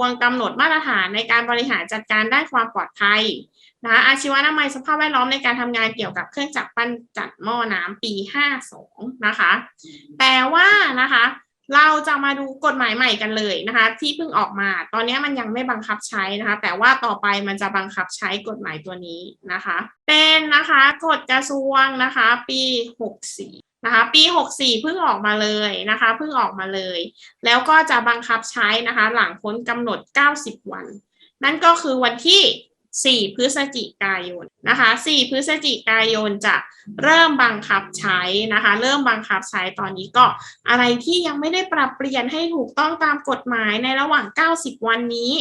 วงกำหนดมาตรฐานในการบริหารจัดการด้านความปลอดภัยนะคะอาชีวนามัยสภาพแวดล้อมในการทำงานเกี่ยวกับเครื่องจักรปั้นจัดหม้อน้ำปี 52 นะคะ แต่ว่านะคะเราจะมาดูกฎหมายใหม่กันเลยนะคะ ที่เพิ่งออกมา ตอนนี้มันยังไม่บังคับใช้นะคะ แต่ว่าต่อไปมันจะบังคับใช้กฎหมายตัวนี้นะคะ เป็นนะคะกฎกระทรวงนะคะ ปี 64 นะคะปี 64เพิ่งออกมาเลยนะคะเพิ่งออกมาเลย แล้วก็จะบังคับใช้นะคะหลังพ้นกำหนด 90 วัน นั่นก็คือวันที่ 4 พฤศจิกายนนะคะ 4 พฤศจิกายนจะเริ่มบังคับใช้นะคะ เริ่มบังคับใช้ตอนนี้ก็อะไรที่ยังไม่ได้ปรับเปลี่ยนให้ถูกต้องตามกฎหมายในระหว่าง 90 วันนี้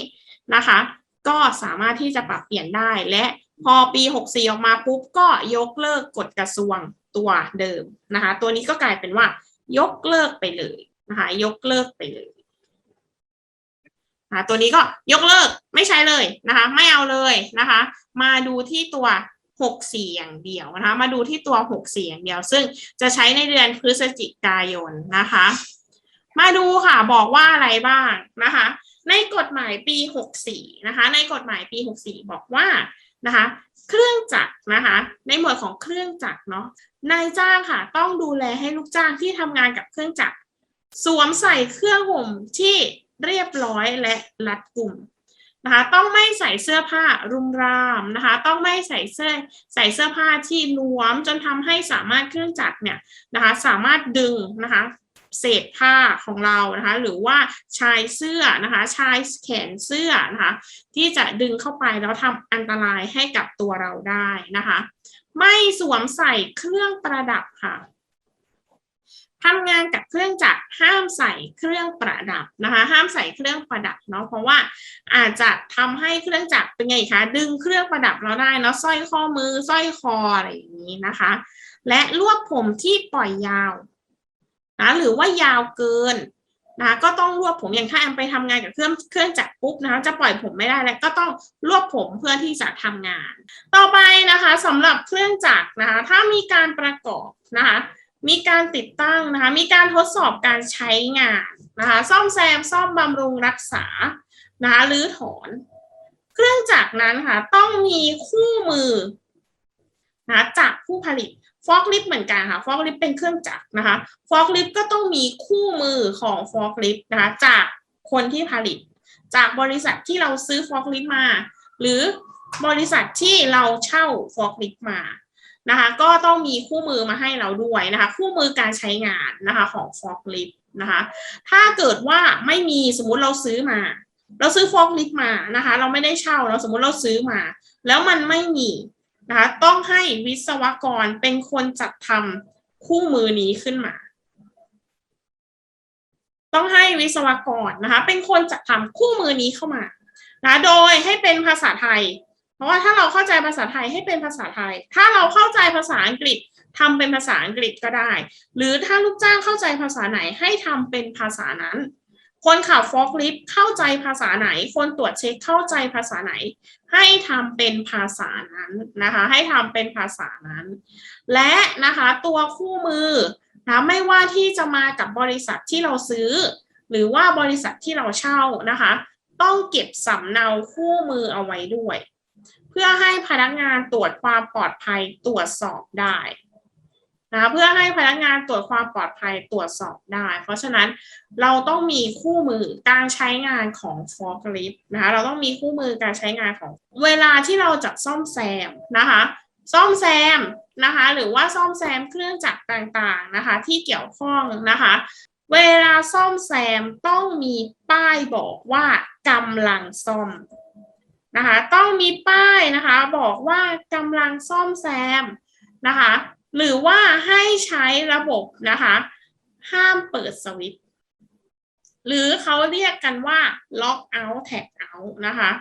นะคะ ก็สามารถที่จะปรับเปลี่ยนได้และพอปี 64 ออกมาปุ๊บก็ยกเลิกกฎกระทรวง ตัวเดิมนะคะ ตัวนี้ก็กลายเป็นว่า ยกเลิกไปเลยนะคะ ยกเลิกไปเลยนะคะตัวนี้ก็ยกเลิกไม่ใช้เลยนะคะ ไม่เอาเลยนะคะ มาดูที่ตัวหกสี่อย่างเดียวนะคะ มาดูที่ตัวหกสี่อย่างเดียว ซึ่งจะใช้ในเดือนพฤศจิกายนนะคะ มาดูค่ะบอกว่าอะไรบ้างนะคะ ในกฎหมายปีหกสี่นะคะ ในกฎหมายปีหกสี่บอกว่านะคะ เครื่องจักรนะคะ ในหมวดของเครื่องจักรเนาะ นายจ้างค่ะ ต้องดูแลให้ลูกจ้างที่ทำงานกับเครื่องจักรสวมใส่เครื่องห่มที่เรียบร้อยและรัดกุมนะคะ ต้องไม่ใส่เสื้อผ้ารุมรามนะคะ ต้องไม่ใส่เสื้อใส่เสื้อผ้าที่หลวมจนทำให้สามารถเครื่องจักรเนี่ยนะคะ สามารถดึงนะคะ เศษผ้าของเรานะคะ หรือว่าชายเสื้อนะคะ ชายแขนเสื้อนะคะ ที่จะดึงเข้าไปแล้วทำอันตรายให้กับตัวเราได้นะคะ ไม่สวมใส่เครื่องประดับค่ะทำงานกับเครื่องจักรห้ามใส่เครื่องประดับนะคะ ห้ามใส่เครื่องประดับเนาะเพราะว่าอาจจะทำให้เครื่องจักรเป็นไงคะดึงเครื่องประดับเราได้เนาะสร้อยข้อมือสร้อยคออะไรอย่างนี้นะคะ และลวกผมที่ปล่อยยาวนะหรือว่ายาวเกิน นะก็ต้องรวบผมอย่างถ้าแอมไปทำงานกับเครื่องเครื่องจักรปุ๊บนะคะจะปล่อยผมไม่ได้แล้วก็ต้องรวบผมเพื่อที่จะทำงาน ต่อไปนะคะสำหรับเครื่องจักรนะคะถ้ามีการประกอบนะคะมีการติดตั้งนะคะมีการทดสอบการใช้งานนะคะซ่อมแซมซ่อมบำรุงรักษานะคะหรือถอน เครื่องจักรนั้นค่ะต้องมีคู่มือนะจากผู้ผลิต ฟอกลิฟต์เหมือนกันค่ะฟอกลิฟต์เป็นเครื่องจักรนะคะฟอกลิฟต์ก็ต้องมีคู่มือของฟอกลิฟต์นะคะจากคนที่ผลิต จากบริษัทที่เราซื้อฟอกลิฟต์มา หรือบริษัทที่เราเช่าฟอกลิฟต์มานะคะก็ต้องมีคู่มือมาให้เราด้วยนะคะคู่มือการใช้งานนะคะของฟอกลิฟต์นะคะถ้าเกิดว่าไม่มีสมมุติเราซื้อมา เราซื้อฟอกลิฟต์มานะคะเราไม่ได้เช่าเราสมมุติเราซื้อมา แล้วมันไม่มี นะคะต้องให้วิศวกรเป็นคนจัดทำคู่มือนี้ขึ้นมา ต้องให้วิศวกรนะคะเป็นคนจัดทำคู่มือนี้เข้ามานะโดยให้เป็นภาษาไทย เพราะว่าถ้าเราเข้าใจภาษาไทยให้เป็นภาษาไทย ถ้าเราเข้าใจภาษาอังกฤษทำเป็นภาษาอังกฤษก็ได้ หรือถ้าลูกจ้างเข้าใจภาษาไหนให้ทำเป็นภาษานั้น คนขับฟอกลิฟเข้าใจภาษาไหน คนตรวจเช็คเข้าใจภาษาไหน ให้ทำเป็นภาษานั้นนะคะ ให้ทำเป็นภาษานั้น และนะคะตัวคู่มือนะไม่ว่าที่จะมากับบริษัทที่เราซื้อ หรือว่าบริษัทที่เราเช่านะคะ ต้องเก็บสำเนาคู่มือเอาไว้ด้วย เพื่อให้พนักงานตรวจความปลอดภัยตรวจสอบได้ นะเพื่อให้พนักงานตรวจความปลอดภัยตรวจสอบได้ เพราะฉะนั้นเราต้องมีคู่มือการใช้งานของฟอกลิฟต์นะคะเราต้องมีคู่มือการใช้งานของเวลาที่เราจะซ่อมแซมนะคะซ่อมแซมนะคะหรือว่าซ่อมแซมเครื่องจักรต่างๆนะคะที่เกี่ยวข้องนะคะ เวลาซ่อมแซมต้องมีป้ายบอกว่ากำลังซ่อมนะคะต้องมีป้ายนะคะบอกว่ากำลังซ่อมแซมนะคะ หรือว่าให้ใช้ระบบนะคะ ห้ามเปิดสวิตช์หรือเขาเรียกกันว่า lock out tag out นะคะ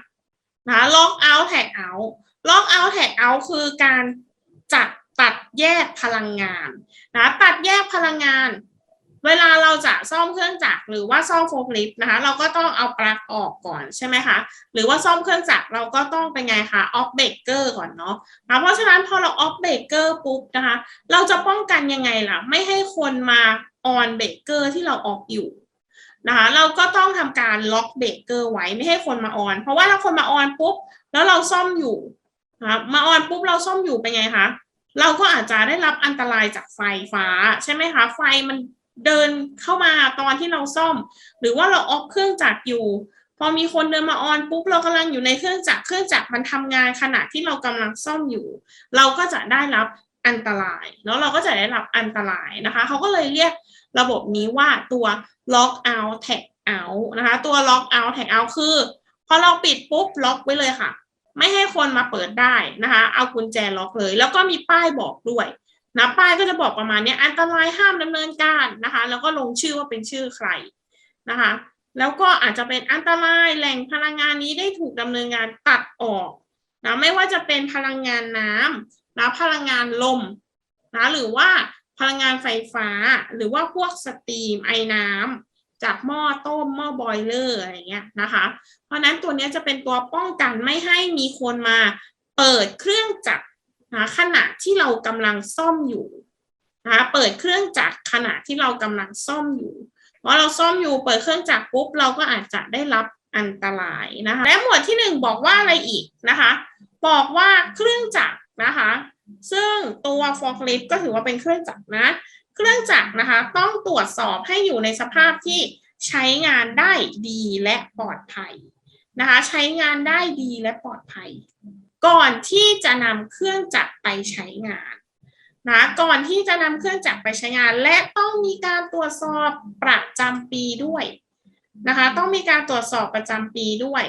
นะ lock out tag out lock out tag out คือการจัดตัดแยกพลังงานนะตัดแยกพลังงาน เวลาเราจะซ่อมเครื่องจักรหรือว่าซ่อมโฟล์คลิฟต์นะคะ เราก็ต้องเอาปลั๊กออกก่อนใช่ไหมคะ หรือว่าซ่อมเครื่องจักรเราก็ต้องเป็นไงคะออฟเบรกเกอร์ก่อนเนาะะเพราะฉะนั้นพอเราออฟเบรกเกอร์ปุ๊บนะคะ เราจะป้องกันยังไงล่ะ ไม่ให้คนมาออนเบรกเกอร์ที่เราออกอยู่นะคะเราก็ต้องทำการล็อกเบรกเกอร์ไว้ไม่ให้คนมาออน เพราะว่าถ้าคนมาออนปุ๊บแล้วเราซ่อมอยู่นะะมาออนปุ๊บเราซ่อมอยู่เป็นไงคะเราก็อาจจะได้รับอันตรายจากไฟฟ้าใช่ไหมคะไฟมัน เดินเข้ามาตอนที่เราซ่อม หรือว่าเราออกเครื่องจักรอยู่ พอมีคนเดินมาออนปุ๊บเรากำลังอยู่ในเครื่องจักรเครื่องจักรมันทำงานขณะที่เรากำลังซ่อมอยู่ เราก็จะได้รับอันตรายแล้วเราก็จะได้รับอันตรายนะคะเขาก็เลยเรียกระบบนี้ว่าตัว lock out tag out นะคะตัว lock out tag out คือ พอเราปิดปุ๊บล็อกไว้เลยค่ะ ไม่ให้คนมาเปิดได้นะคะ เอากุญแจล็อกเลย แล้วก็มีป้ายบอกด้วย นะป้ายก็จะบอกประมาณนี้อันตรายห้ามดำเนินการนะคะ แล้วก็ลงชื่อว่าเป็นชื่อใครนะคะ แล้วก็อาจจะเป็นอันตรายแหล่งพลังงานนี้ได้ถูกดำเนินงานตัดออกนะไม่ว่าจะเป็นพลังงานน้ำนะพลังงานลมนะหรือว่าพลังงานไฟฟ้าหรือว่าพวกสตรีมไอ้น้ำจากหม้อต้มหม้อบอยเลอร์อะไรเงี้ยนะคะ เพราะฉะนั้นตัวนี้จะเป็นตัวป้องกันไม่ให้มีคนมาเปิดเครื่องจักร นะขณะที่เรากำลังซ่อมอยู่นะคะเปิดเครื่องจักรขณะที่เรากำลังซ่อมอยู่เพราะเราซ่อมอยู่เปิดเครื่องจักรปุ๊บเราก็อาจจะได้รับอันตรายนะคะและหมวดที่หนึ่งบอกว่าอะไรอีกนะคะบอกว่าเครื่องจักรนะคะซึ่งตัว forklift ก็ถือว่าเป็นเครื่องจักรนะ เครื่องจักรนะคะต้องตรวจสอบให้อยู่ในสภาพที่ใช้งานได้ดีและปลอดภัยนะคะใช้งานได้ดีและปลอดภัย ก่อนที่จะนำเครื่องจักรไปใช้งานนะก่อนที่จะนำเครื่องจักรไปใช้งาน และต้องมีการตรวจสอบประจำปีด้วยนะคะต้องมีการตรวจสอบประจำปีด้วย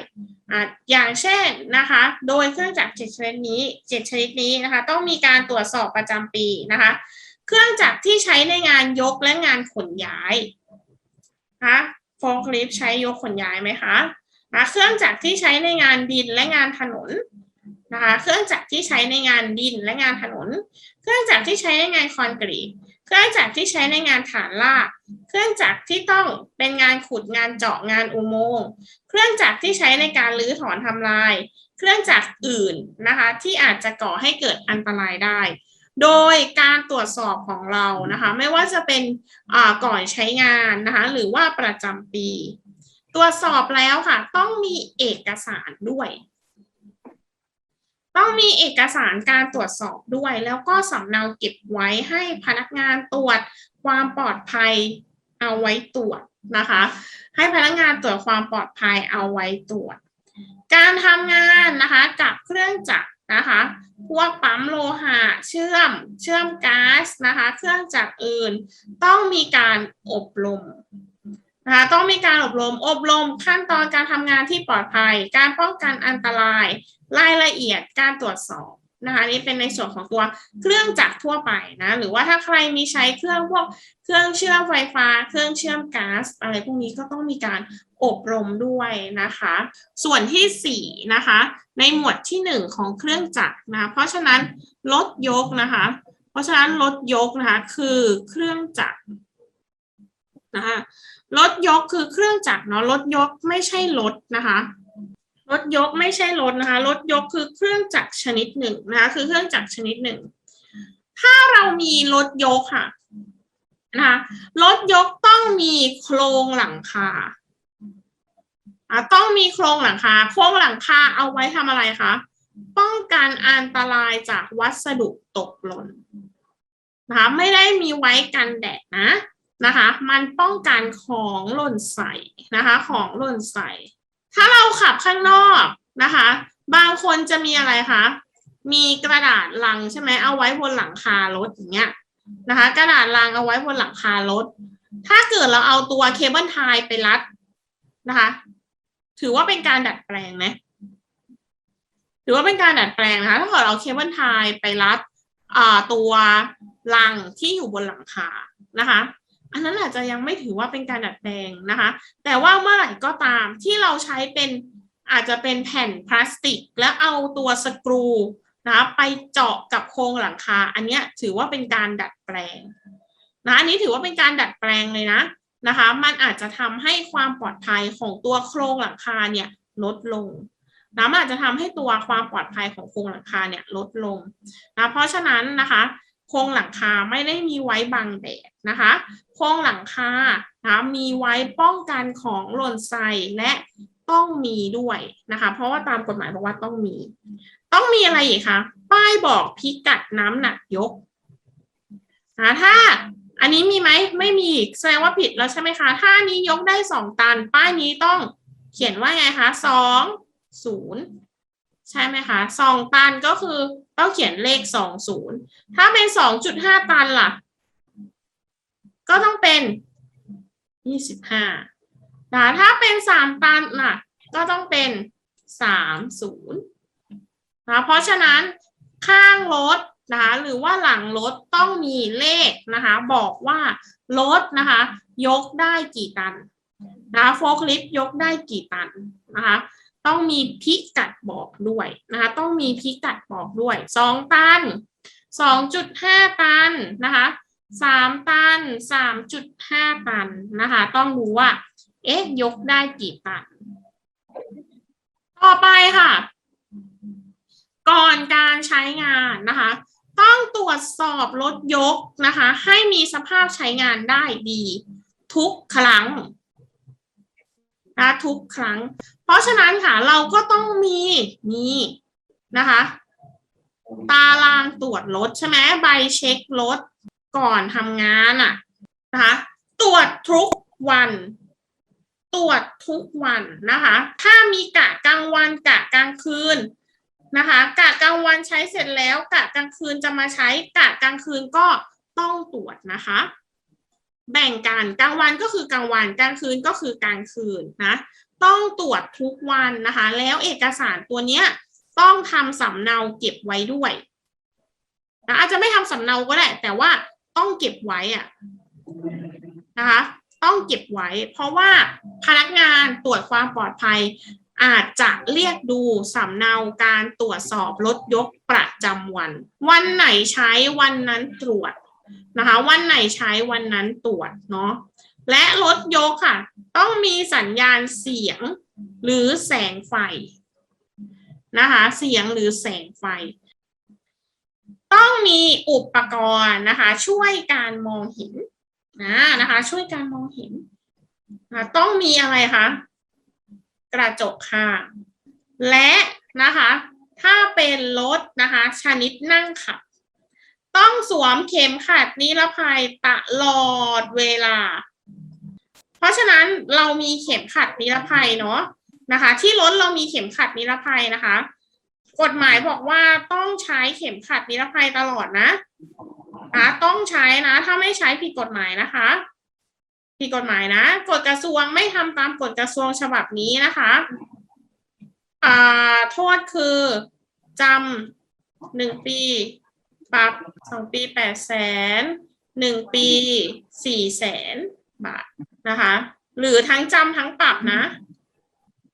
อะอย่างเช่นนะคะโดยเครื่องจักรเจ็ดชนิดนี้เจ็ดชนิดนี้นะคะต้องมีการตรวจสอบประจำปีนะคะเครื่องจักรที่ใช้ในงานยกและงานขนย้ายนะโฟล์คลิปใช้ยกขนย้ายไหมคะนะเครื่องจักรที่ใช้ในงานดินและงานถนน นะคะเครื่องจักรที่ใช้ในงานดินและงานถนน เครื่องจักรที่ใช้ในงานคอนกรีต เครื่องจักรที่ใช้ในงานฐานลาก เครื่องจักรที่ต้องเป็นงานขุดงานเจาะงานอุโมงค์ เครื่องจักรที่ใช้ในการรื้อถอนทำลาย เครื่องจักรอื่นนะคะที่อาจจะก่อให้เกิดอันตรายได้ โดยการตรวจสอบของเรานะคะไม่ว่าจะเป็นก่อนใช้งานนะคะหรือว่าประจำปี ตรวจสอบแล้วค่ะต้องมีเอกสารด้วย ต้องมีเอกสารการตรวจสอบด้วย แล้วก็สำเนาเก็บไว้ให้พนักงานตรวจความปลอดภัยเอาไว้ตรวจนะคะ ให้พนักงานตรวจความปลอดภัยเอาไว้ตรวจ การทำงานนะคะกับเครื่องจักรนะคะ พวกปั๊มโลหะ เชื่อม เชื่อมก๊าซนะคะ เครื่องจักรอื่น ต้องมีการอบรมนะคะต้องมีการอบรม อบรมขั้นตอนการทำงานที่ปลอดภัย การป้องกันอันตราย รายละเอียดการตรวจสอบนะคะนี่เป็นในส่วนของตัวเครื่องจักรทั่วไปนะหรือว่าถ้าใครมีใช้เครื่องพวกเครื่องเชื่อมไฟฟ้า เครื่องเชื่อมก๊าซอะไรพวกนี้ก็ต้องมีการอบรมด้วยนะคะ ส่วนที่สี่นะคะในหมวดที่หนึ่งของเครื่องจักรนะเพราะฉะนั้นรถยกนะคะ เพราะฉะนั้นรถยกนะคะคือเครื่องจักรนะคะรถยกคือเครื่องจักรเนาะรถยกไม่ใช่รถนะคะ รถยกไม่ใช่รถนะคะรถยกคือเครื่องจักรชนิดหนึ่งนะคะ คือเครื่องจักรชนิดหนึ่ง ถ้าเรามีรถยกค่ะนะคะรถยกต้องมีโครงหลังคาอะต้องมีโครงหลังคา โครงหลังคาเอาไว้ทำอะไรคะป้องกันอันตรายจากวัสดุตกหล่นนะคะไม่ได้มีไว้กันแดดนะนะคะ มันป้องกันของหล่นใส่นะคะ ของหล่นใส่ ถ้าเราขับข้างนอกนะคะ บางคนจะมีอะไรคะ มีกระดาษลังใช่ไหมเอาไว้บนหลังคารถอย่างเงี้ยนะคะ กระดาษลังเอาไว้บนหลังคารถ ถ้าเกิดเราเอาตัวเคเบิลไทยไปรัดนะคะ ถือว่าเป็นการดัดแปลงไหมถือว่าเป็นการดัดแปลงนะคะ ถ้าเกิดเอาเคเบิลไทยไปรัดตัวลังที่อยู่บนหลังคานะคะ อันนั้นอาจจะยังไม่ถือว่าเป็นการดัดแปลงนะคะ แต่ว่าเมื่อไหร่ก็ตามที่เราใช้เป็นอาจจะเป็นแผ่นพลาสติก แล้วเอาตัวสกรูนะคะไปเจาะกับโครงหลังคา อันนี้ถือว่าเป็นการดัดแปลงนะอันนี้ถือว่าเป็นการดัดแปลงเลยนะนะคะ มันอาจจะทำให้ความปลอดภัยของตัวโครงหลังคาเนี่ยลดลงนะมันอาจจะทำให้ตัวความปลอดภัยของโครงหลังคาเนี่ยลดลงนะเพราะฉะนั้นนะคะ โครงหลังคาไม่ได้มีไว้บังแดดนะคะ โครงหลังคานะมีไว้ป้องกันของหล่นใส่และต้องมีด้วยนะคะ เพราะว่าตามกฎหมายบอกว่าต้องมี ต้องมีอะไรอีกคะป้ายบอกพิกัดน้ำหนักยกนะถ้าอันนี้มีไหมไม่มีแสดงว่าผิดแล้วใช่ไหมคะถ้านนี้ยกได้สองตัน ป้ายนี้ต้องเขียนว่าไงคะสองศูนย์ใช่ไหมคะสองตันก็คือต้องเขียนเลขสองศูนย์ถ้าเป็นสองจุดห้าตันล่ะ ก็ต้องเป็นยี่สิบห้าแต่ถ้าเป็นสามตันล่ะ ก็ต้องเป็นสามศูนย์นะเพราะฉะนั้นข้างรถนะคะหรือว่าหลังรถต้องมีเลขนะคะ บอกว่ารถนะคะ ยกได้กี่ตันนะคะโฟล์คลิฟยกได้กี่ตันนะคะ ต้องมีพิกัดบอกด้วยนะคะ ต้องมีพิกัดบอกด้วยสองตันสองจุดห้าตันนะคะ สามตันสามจุดห้าตันนะคะ ต้องรู้ว่า เอ๊ะ ยกได้กี่ตัน ต่อไปค่ะ ก่อนการใช้งานนะคะ ต้องตรวจสอบรถยกนะคะ ให้มีสภาพใช้งานได้ดี ทุกครั้งนะทุกครั้ง เพราะฉะนั้นค่ะ เราก็ต้องมีนี่นะคะ ตารางตรวจรถใช่ไหมใบเช็ครถ ก่อนทำงานอะนะคะตรวจทุกวัน ตรวจทุกวันนะคะ ถ้ามีกะกลางวันกะกลางคืนนะคะกะกลางวันใช้เสร็จแล้วกะกลางคืนจะมาใช้กะกลางคืนก็ต้องตรวจนะคะ แบ่งกันกลางวันก็คือกลางวันกลางคืนก็คือกลางคืนนะต้องตรวจทุกวันนะคะ แล้วเอกสารตัวเนี้ยต้องทำสำเนาเก็บไว้ด้วยนะอาจจะไม่ทำสำเนาก็ได้แต่ว่า ต้องเก็บไว้อะนะคะต้องเก็บไว้ เพราะว่าพนักงานตรวจความปลอดภัย อาจจะเรียกดูสำเนาการตรวจสอบรถยกประจำวัน วันไหนใช้วันนั้นตรวจนะคะวันไหนใช้วันนั้นตรวจเนาะและรถยกค่ะ ต้องมีสัญญาณเสียงหรือแสงไฟนะคะเสียงหรือแสงไฟ ต้องมีอุปกรณ์นะคะ ช่วยการมองเห็นนะนะคะ ช่วยการมองเห็นนะต้องมีอะไรคะกระจกข้างและนะคะ ถ้าเป็นรถนะคะ ชนิดนั่งขับ ต้องสวมเข็มขัดนิรภัยตลอดเวลา เพราะฉะนั้นเรามีเข็มขัดนิรภัยเนาะนะคะ ที่รถเรามีเข็มขัดนิรภัยนะคะ กฎหมายบอกว่าต้องใช้เข็มขัดนิรภัยตลอดนะนะต้องใช้นะ ถ้าไม่ใช้ผิดกฎหมายนะคะผิดกฎหมายนะกฎกระทรวงไม่ทำตามกฎกระทรวงฉบับนี้นะคะอ่าโทษคือจำหนึ่งปี ปรับสองปีแปดแสนหนึ่งปีสี่แสนบาทนะคะ หรือทั้งจำทั้งปรับนะ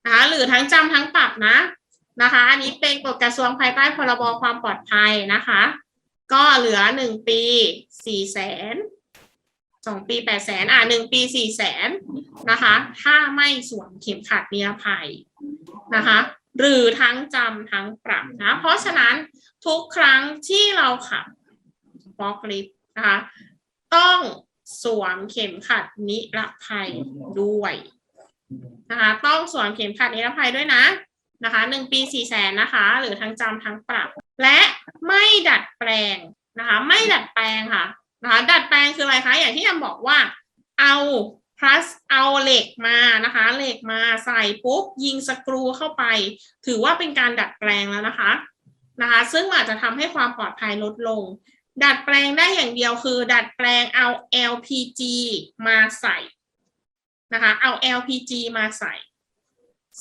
นะคะหรือทั้งจำทั้งปรับนะ นะคะ อันนี้เป็นกฎกระทรวงภายใต้พรบความปลอดภัยนะคะ ก็เหลือหนึ่งปีสี่แสนสองปีแปดแสนอ่าหนึ่งปีสี่แสนนะคะ ถ้าไม่สวมเข็มขัดนิรภัยนะคะ หรือทั้งจำทั้งปรับนะ เพราะฉะนั้นทุกครั้งที่เราขับฟอกลิฟนะคะต้องสวมเข็มขัดนิรภัยด้วยนะคะ ต้องสวมเข็มขัดนิรภัยด้วยนะ นะคะหนึ่งปีสี่แสนนะคะ หรือทั้งจำทั้งปรับ และไม่ดัดแปลงนะคะ ไม่ดัดแปลงค่ะนะคะ ดัดแปลงคืออะไรคะ อย่างที่ยำบอกว่า เอา plus เอาเหล็กมานะคะ เหล็กมาใส่ปุ๊บยิงสกรูเข้าไป ถือว่าเป็นการดัดแปลงแล้วนะคะนะคะ ซึ่งอาจจะทำให้ความปลอดภัยลดลง ดัดแปลงได้อย่างเดียวคือ ดัดแปลงเอา LPG มาใส่นะคะ เอา LPG มาใส่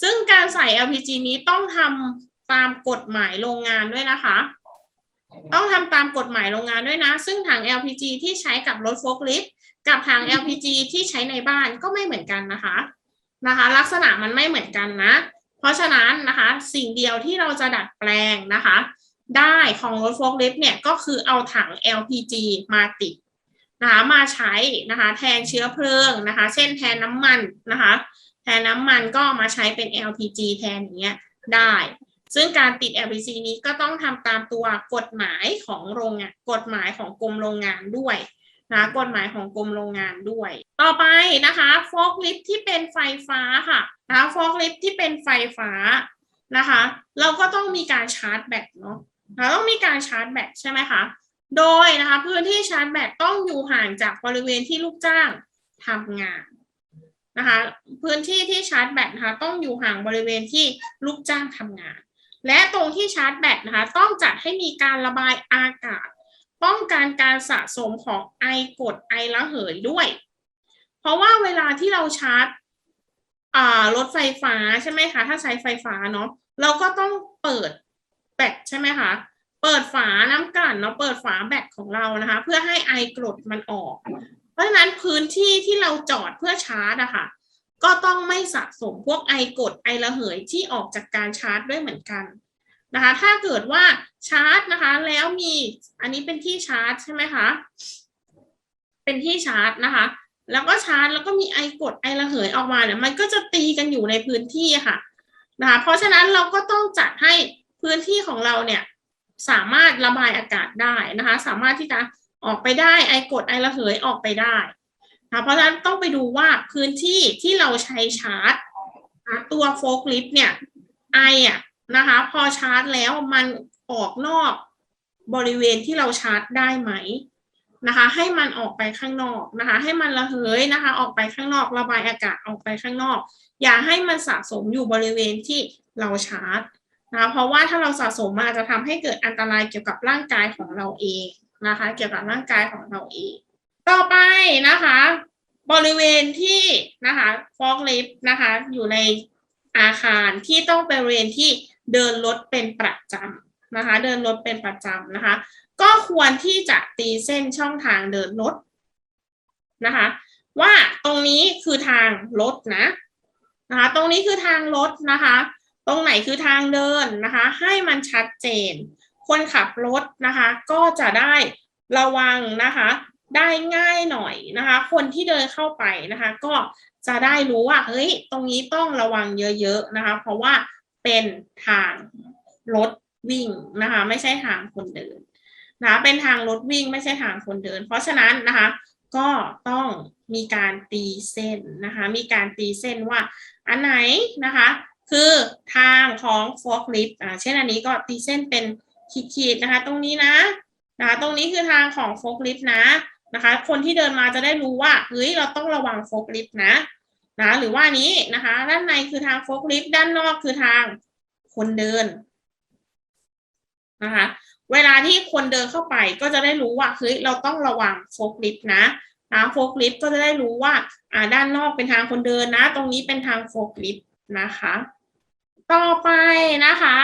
ซึ่งการใส่ LPG นี้ต้องทำตามกฎหมายโรงงานด้วยนะคะ ต้องทำตามกฎหมายโรงงานด้วยนะ ซึ่งถัง LPG ที่ใช้กับรถโฟล์คลิฟต์กับถัง LPG ที่ใช้ในบ้านก็ไม่เหมือนกันนะคะนะคะ ลักษณะมันไม่เหมือนกันนะ เพราะฉะนั้นนะคะสิ่งเดียวที่เราจะดัดแปลงนะคะ ได้ของรถโฟล์คลิฟต์เนี่ยก็คือเอาถัง LPG มาติดนะคะมาใช้นะคะแทนเชื้อเพลิงนะคะ เช่นแทนน้ำมันนะคะ แทนน้ำมันก็มาใช้เป็น LPG แทนอย่างเงี้ยได้ ซึ่งการติด LPC นี้ก็ต้องทำตามตัวกฎหมายของโรงงานกฎหมายของกรมโรงงานด้วยนะกฎหมายของกรมโรงงานด้วย ต่อไปนะคะฟอกลิฟที่เป็นไฟฟ้าค่ะนะคะฟอกลิฟที่เป็นไฟฟ้านะคะ เราก็ต้องมีการชาร์จแบตเนาะเราต้องมีการชาร์จแบตใช่ไหมคะ โดยนะคะพื้นที่ชาร์จแบตต้องอยู่ห่างจากบริเวณที่ลูกจ้างทำงาน นะคะพื้นที่ที่ชาร์จแบตนะคะต้องอยู่ห่างบริเวณที่ลูกจ้างทำงาน และตรงที่ชาร์จแบตนะคะต้องจัดให้มีการระบายอากาศ ป้องกันการสะสมของไอกรดไอระเหยด้วย เพราะว่าเวลาที่เราชาร์จรถไฟฟ้าใช่ไหมคะถ้าใช้ไฟฟ้าเนาะเราก็ต้องเปิดแบตใช่ไหมคะเปิดฝาน้ำกลั่นเนาะเปิดฝาแบตของเรานะคะ เพื่อให้ไอกรดมันออก ราะฉะนั้นพื้นที่ที่เราจอดเพื่อชาร์จอะค่ะ ก็ต้องไม่สะสมพวกไอกรดไอระเหยที่ออกจากการชาร์จด้วยเหมือนกันนะคะ ถ้าเกิดว่าชาร์จนะคะ แล้วมีอันนี้เป็นที่ชาร์จใช่ไหมคะ เป็นที่ชาร์จนะคะ แล้วก็ชาร์จแล้วก็มีไอกรดไอระเหยออกมาเนี่ยมันก็จะตีกันอยู่ในพื้นที่ค่ะนะคะ เพราะฉะนั้นเราก็ต้องจัดให้พื้นที่ของเราเนี่ยสามารถระบายอากาศได้นะคะ สามารถที่จะ ออกไปได้ไอกดไอระเหยออกไปได้นะเพราะฉะนั้นต้องไปดูว่าพื้นที่ที่เราใช้ชาร์จนะตัวโฟลคลิฟเนี่ยไออะนะคะพอชาร์จแล้วมันออกนอกบริเวณที่เราชาร์จได้ไหมนะคะให้มันออกไปข้างนอกนะคะให้มันระเหยนะคะออกไปข้างนอกระบายอากาศออกไปข้างนอก อย่าให้มันสะสมอยู่บริเวณที่เราชาร์จนะคะเพราะว่าถ้าเราสะสมมาจจะทำให้เกิดอันตรายเกี่ยวกับร่างกายของเราเอง นะคะ เกี่ยวกับร่างกายของเราเอง ต่อไปนะคะ บริเวณที่นะคะฟอกลิฟนะคะ อยู่ในอาคารที่ต้องเป็นบริเวณที่เดินรถเป็นประจำนะคะ เดินรถเป็นประจำนะคะ ก็ควรที่จะตีเส้นช่องทางเดินรถนะคะ ว่าตรงนี้คือทางรถนะนะคะ ตรงนี้คือทางรถนะคะ ตรงไหนคือทางเดินนะคะ ให้มันชัดเจน คนขับรถนะคะก็จะได้ระวังนะคะได้ง่ายหน่อยนะคะ คนที่เดินเข้าไปนะคะ ก็จะได้รู้ว่าเฮ้ยตรงนี้ต้องระวังเยอะๆนะคะ เพราะว่าเป็นทางรถวิ่งนะคะ ไม่ใช่ทางคนเดินนะคะเป็นทางรถวิ่งไม่ใช่ทางคนเดิน เพราะฉะนั้นนะคะ ก็ต้องมีการตีเส้นนะคะ มีการตีเส้นว่าอันไหนนะคะ คือทางของฟอกลิฟต์อ่าเช่นอันนี้ก็ตีเส้นเป็น ขีดๆนะคะ ตรงนี้นะนะคะตรงนี้คือทางของโฟกลิฟต์นะนะคะ คนที่เดินมาจะได้รู้ว่าเฮ้ยเราต้องระวังโฟกลิฟต์นะนะหรือว่านี้นะคะ ด้านในคือทางโฟกลิฟต์ด้านนอกคือทางคนเดินนะคะเวลาที่คนเดินเข้าไปก็จะได้รู้ว่าเฮ้ยเราต้องระวังโฟกลิฟต์นะนะโฟกลิฟต์ก็จะได้รู้ว่าอ่าด้านนอกเป็นทางคนเดินนะ ตรงนี้เป็นทางโฟกลิฟต์นะคะ ต่อไปนะคะ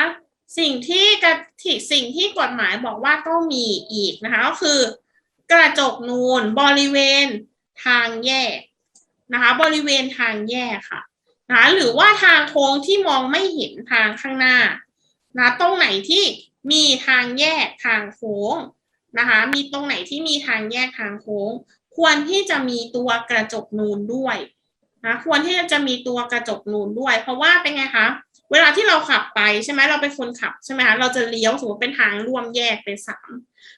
สิ่งที่กระที่สิ่งที่กฎหมายบอกว่าต้องมีอีกนะคะก็คือ กระจกนูนบริเวณทางแยกนะคะบริเวณทางแยกค่ะนะหรือว่าทางโค้งที่มองไม่เห็นทางข้างหน้านะตรงไหนที่มีทางแยกทางโค้งนะคะมีตรงไหนที่มีทางแยกทางโค้ง ควรที่จะมีตัวกระจกนูนด้วยนะควรที่จะมีตัวกระจกนูนด้วย เพราะว่าเป็นไงคะ เวลาที่เราขับไปใช่ไหมเราเป็นคนขับใช่ไหมคะเราจะเลี้ยวสมมติเป็นทางร่วมแยกเป็นสาม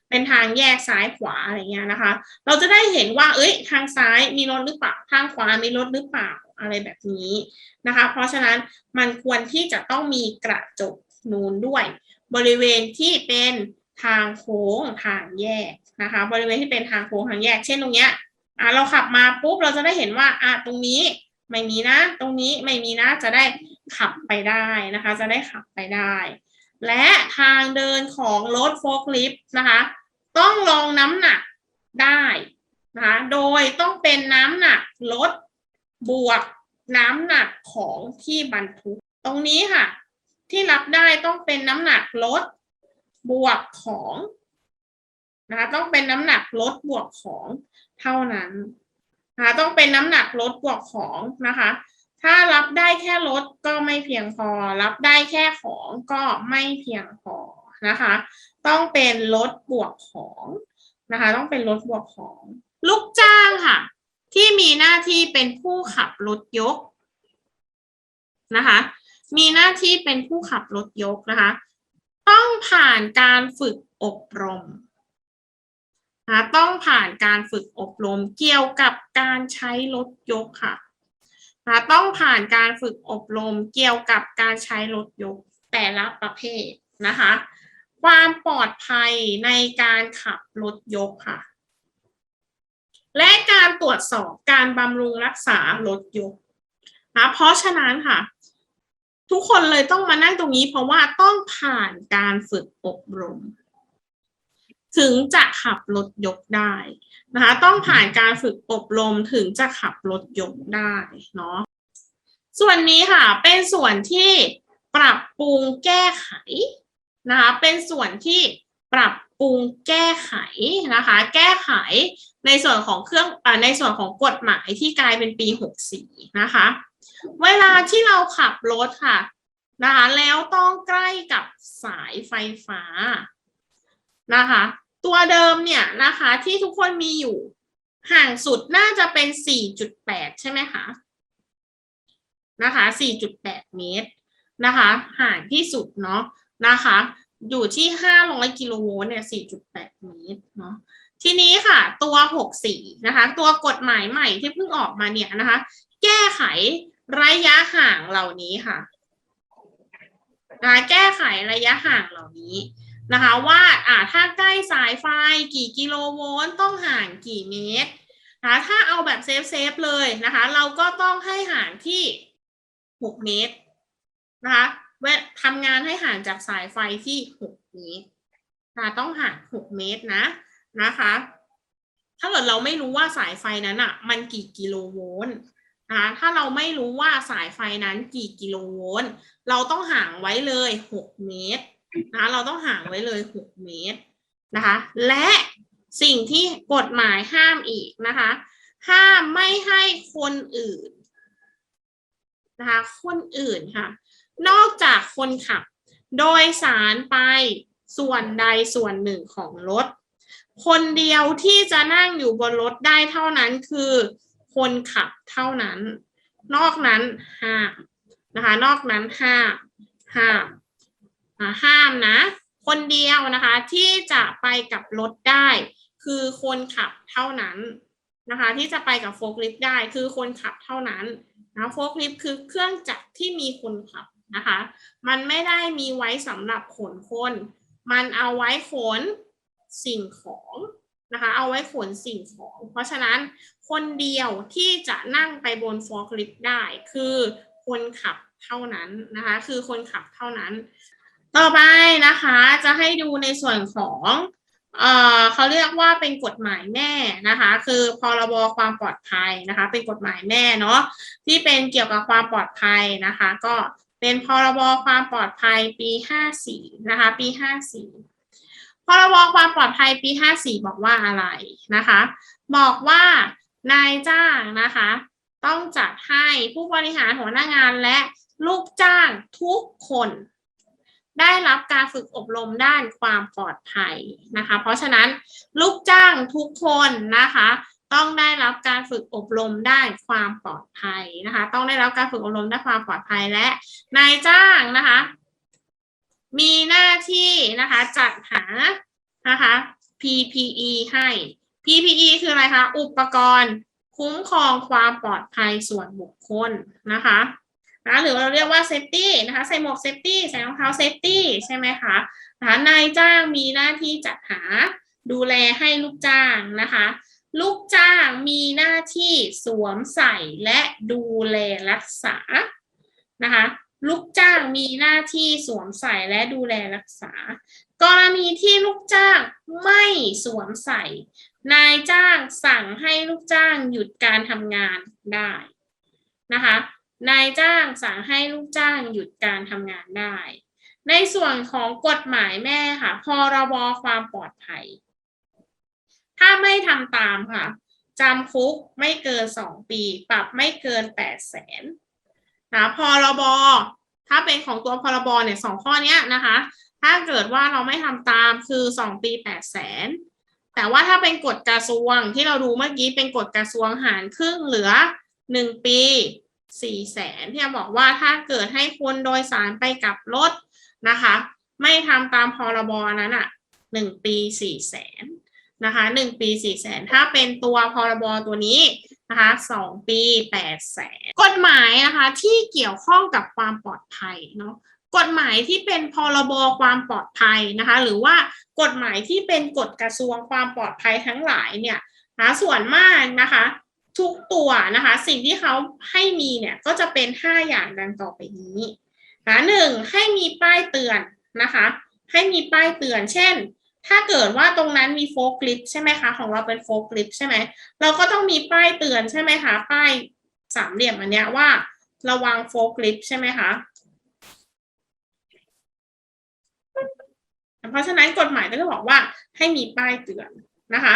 เป็นทางแยกซ้ายขวาอะไรเงี้ยนะคะ เราจะได้เห็นว่า เอ้ย ทางซ้ายมีรถหรือเปล่าทางขวามีรถหรือเปล่าอะไรแบบนี้นะคะ เพราะฉะนั้นมันควรที่จะต้องมีกระจกนูนด้วย บริเวณที่เป็นทางโค้งทางแยกนะคะ บริเวณที่เป็นทางโค้งทางแยก เช่นตรงเนี้ยอ่าเราขับมาปุ๊บเราจะได้เห็นว่าอ่าตรงนี้ไม่มีนะ ตรงนี้ไม่มีนะจะได้ ขับไปได้นะคะ จะได้ขับไปได้ และทางเดินของรถโฟล์คลิฟต์นะคะ ต้องรองน้ำหนักได้นะคะโดยต้องเป็นน้ำหนักรถบวกน้ำหนักของที่บรรทุก ตรงนี้ค่ะ ที่รับได้ต้องเป็นน้ำหนักรถบวกของนะคะต้องเป็นน้ำหนักรถบวกของเท่านั้นนะคะต้องเป็นน้ำหนักรถบวกของนะคะ ถ้ารับได้แค่รถก็ไม่เพียงพอ รับได้แค่ของก็ไม่เพียงพอนะคะ ต้องเป็นรถบวกของนะคะ ต้องเป็นรถบวกของ ลูกจ้างค่ะ ที่มีหน้าที่เป็นผู้ขับรถยกนะคะ มีหน้าที่เป็นผู้ขับรถยกนะคะ ต้องผ่านการฝึกอบรมนะต้องผ่านการฝึกอบรมเกี่ยวกับการใช้รถยกค่ะ นะต้องผ่านการฝึกอบรมเกี่ยวกับการใช้รถยกแต่ละประเภทนะคะ ความปลอดภัยในการขับรถยกค่ะ และการตรวจสอบการบำรุงรักษารถยกนะเพราะฉะนั้นค่ะ ทุกคนเลยต้องมานั่งตรงนี้เพราะว่าต้องผ่านการฝึกอบรม ถึงจะขับรถยกได้นะคะต้องผ่านการฝึกอบรมถึงจะขับรถยกได้เนาะส่วนนี้ค่ะเป็นส่วนที่ปรับปรุงแก้ไขนะคะเป็นส่วนที่ปรับปรุงแก้ไขนะคะ แก้ไขในส่วนของเครื่องอในส่วนของกฎหมายที่กลายเป็นปี 64 นะคะ เวลาที่เราขับรถค่ะนะคะแล้วต้องใกล้กับสายไฟฟ้า นะคะ ตัวเดิมเนี่ยนะคะที่ทุกคนมีอยู่ ห่างสุดน่าจะเป็น 4.8 ใช่ไหมคะนะคะ 4.8 เมตรนะคะ ห่างที่สุดเนาะนะคะ อยู่ที่ 500 กิโลโวลต์เนี่ย 4.8 เมตรเนาะทีนี้ค่ะตัว 64 นะคะ ตัวกฎหมายใหม่ที่เพิ่งออกมาเนี่ยนะคะ แก้ไขระยะห่างเหล่านี้ค่ะนะแก้ไขระยะห่างเหล่านี้ นะคะว่าอ่าถ้าใกล้สายไฟกี่กิโลโวลต์ต้องห่างกี่เมตรนะถ้าเอาแบบเซฟเซฟเลยนะคะ เราก็ต้องให้ห่างที่ 6 เมตรนะคะเวทำงานให้ห่างจากสายไฟที่ 6 เมตรนะต้องห่าง 6 เมตรนะนะคะ ถ้าเกิดเราไม่รู้ว่าสายไฟนั้นอะ มันกี่กิโลโวลต์นะถ้าเราไม่รู้ว่าสายไฟนั้นกี่กิโลโวลต์เราต้องห่างไว้เลย 6 เมตร นะเราต้องห่างไว้เลย6เมตรนะคะ และสิ่งที่กฎหมายห้ามอีกนะคะ ห้ามไม่ให้คนอื่นนะคะคนอื่นค่ะ นอกจากคนขับ โดยสารไปส่วนใดส่วนหนึ่งของรถ คนเดียวที่จะนั่งอยู่บนรถได้เท่านั้นคือ คนขับเท่านั้น นอกนั้นห้ามนะคะ นอกนั้นห้ามห้ามอ่า ห้ามนะ คนเดียวนะคะที่จะไปกับรถได้ คือคนขับเท่านั้นนะคะ ที่จะไปกับโฟล์คลิฟต์ได้คือคนขับเท่านั้นนะโฟล์คลิฟต์คือเครื่องจักรที่มีคนขับนะคะ มันไม่ได้มีไว้สำหรับขนคน มันเอาไว้ขนสิ่งของนะคะ เอาไว้ขนสิ่งของ เพราะฉะนั้นคนเดียวที่จะนั่งไปบนฟอร์คลิฟต์ได้ คือคนขับเท่านั้นนะคะ คือคนขับเท่านั้น ต่อไปนะคะจะให้ดูในส่วนของเอ่อเขาเรียกว่าเป็นกฎหมายแม่นะคะ คือพรบความปลอดภัยนะคะ เป็นกฎหมายแม่เนาะที่เป็นเกี่ยวกับความปลอดภัยนะคะ ก็เป็นพรบความปลอดภัยปี 54 นะคะ ปี 54 พรบความปลอดภัยปี 54 บอกว่าอะไรนะคะ บอกว่านายจ้างนะคะ ต้องจัดให้ผู้บริหารหัวหน้างานและลูกจ้างทุกคน ได้รับการฝึกอบรมด้านความปลอดภัยนะคะ เพราะฉะนั้นลูกจ้างทุกคนนะคะ ต้องได้รับการฝึกอบรมด้านความปลอดภัยนะคะ ต้องได้รับการฝึกอบรมด้านความปลอดภัยและนายจ้างนะคะ มีหน้าที่นะคะจัดหานะคะ PPE ให้ PPE คืออะไรคะ อุปกรณ์คุ้มครองความปลอดภัยส่วนบุคคลนะคะ นะหรือเราเรียกว่าเซฟตี้นะคะใส่หมวกเซฟตี้ใส่รองเท้าเซฟตี้ใช่ไหมคะนะคะนายจ้างมีหน้าที่จัดหาดูแลให้ลูกจ้างนะคะ ลูกจ้างมีหน้าที่สวมใส่และดูแลรักษานะคะลูกจ้างมีหน้าที่สวมใส่และดูแลรักษา กรณีที่ลูกจ้างไม่สวมใส่ นายจ้างสั่งให้ลูกจ้างหยุดการทำงานได้นะคะ นายจ้างสั่งให้ลูกจ้างหยุดการทำงานได้ ในส่วนของกฎหมายแม่ค่ะ พรบความปลอดภัย ถ้าไม่ทำตามค่ะจำคุกไม่เกินสองปี ปรับไม่เกินแปดแสนนะพรบถ้าเป็นของตัวพรบเนี่ยสองข้อนี้นะคะ ถ้าเกิดว่าเราไม่ทำตามคือสองปีแปดแสนแต่ว่าถ้าเป็นกฎกระทรวงที่เราดูเมื่อกี้เป็นกฎกระทรวงหารครึ่งเหลือหนึ่งปี สี่แสนที่บอกว่าถ้าเกิดให้คนโดยสารไปกับรถนะคะ ไม่ทำตามพรบนั้นอะหนึ่งปีสี่แสนนะคะหนึ่งปีสี่แสนถ้าเป็นตัวพรบตัวนี้นะคะสองปีแปดแสนกฎหมายนะคะที่เกี่ยวข้องกับความปลอดภัยเนาะกฎหมายที่เป็นพรบความปลอดภัยนะคะ หรือว่ากฎหมายที่เป็นกฎกระทรวงความปลอดภัยทั้งหลายเนี่ยนะส่วนมากนะคะ ทุกตัวนะคะ สิ่งที่เขาให้มีเนี่ยก็จะเป็น 5 อย่างดังต่อไปนี้นะหนึ่งให้มีป้ายเตือนนะคะ ให้มีป้ายเตือน เช่น ถ้าเกิดว่าตรงนั้นมีโฟกลิฟใช่ไหมคะของเราเป็นโฟกลิฟใช่ไหมเราก็ต้องมีป้ายเตือนใช่ไหมคะป้ายสามเหลี่ยมอันเนี้ยว่า ระวังโฟกลิฟใช่ไหมคะเพราะฉะนั้นกฎหมายก็จะบอกว่าให้มีป้ายเตือน นะคะ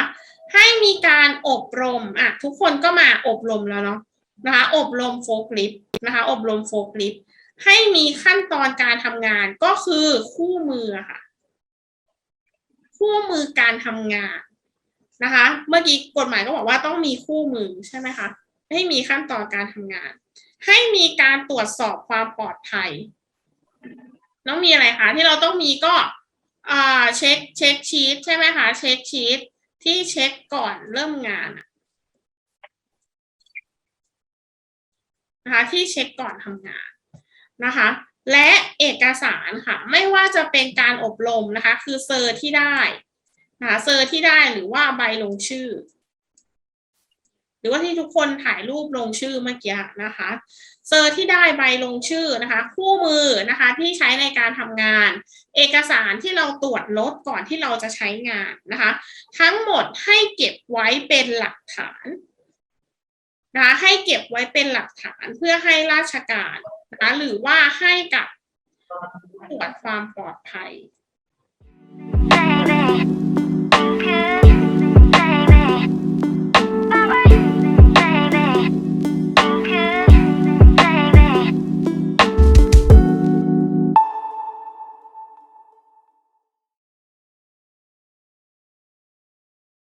ให้มีการอบรมอะทุกคนก็มาอบรมแล้วเนาะนะคะอบรมโฟกลิฟนะคะอบรมโฟกลิฟให้มีขั้นตอนการทำงานก็คือคู่มือค่ะ คู่มือการทำงานนะคะ เมื่อกี้กฎหมายก็บอกว่าต้องมีคู่มือใช่ไหมคะให้มีขั้นตอนการทำงาน ให้มีการตรวจสอบความปลอดภัยต้องมีอะไรคะที่เราต้องมีก็เช็คเช็คชีตใช่ไหมคะเช็คชีต ที่เช็คก่อนเริ่มงานนะคะที่เช็คก่อนทำงานนะคะ และเอกสารค่ะ ไม่ว่าจะเป็นการอบรมนะคะ คือเซอร์ที่ได้นะคะเซอร์ที่ได้หรือว่าใบลงชื่อ รือว่าที่ทุกคนถ่ายรูปลงชื่อเมื่อกี้นะคะเซอร์ที่ได้ใบลงชื่อนะคะ คู่มือนะคะที่ใช้ในการทำงาน เอกสารที่เราตรวจลดก่อนที่เราจะใช้งานนะคะ ทั้งหมดให้เก็บไว้เป็นหลักฐานนะคะให้เก็บไว้เป็นหลักฐานเพื่อให้ราชการนะคะหรือว่าให้กับตรวจความปลอดภัย Baby,